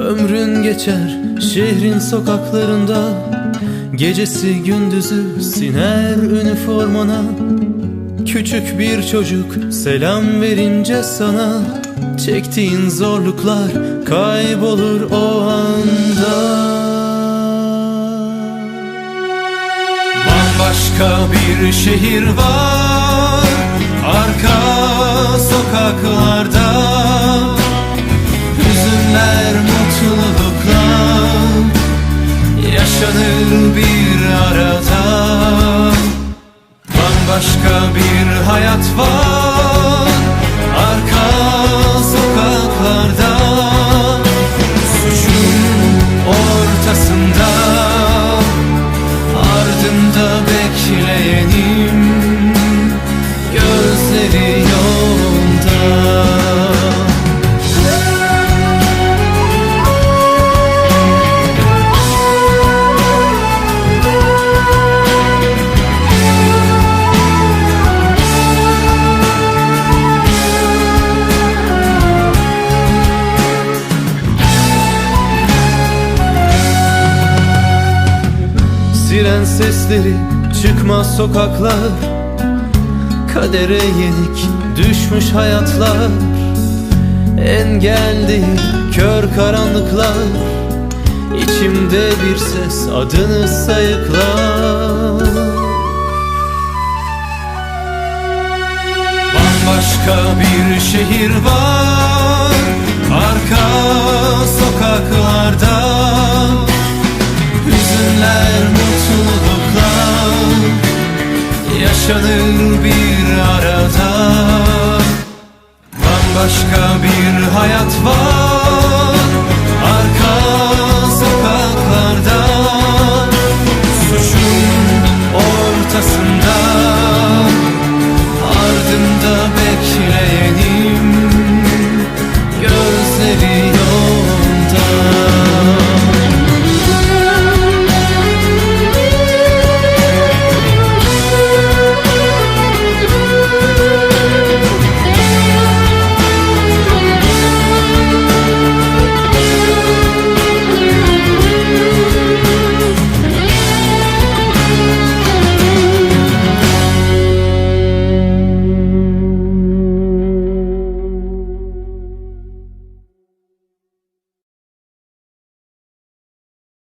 Ömrün geçer şehrin sokaklarında Gecesi gündüzü siner üniformana. Küçük bir çocuk selam verince sana Çektiğin zorluklar kaybolur o anda. Bambaşka bir şehir var Arka sokaklarda Yaşanır bir arada. Bambaşka bir hayat var. Arka sokaklarda Suçun ortasında. Ardında bekleyenim Gözleri Siren sesleri çıkmaz sokaklar. Kadere yenik düşmüş hayatlar. Engel kör karanlıklar. İçimde bir ses adını sayıklar. Bambaşka bir şehir var. Arka sokaklarda. Hüzünler Yaşanır bir arada. Bambaşka bir hayat var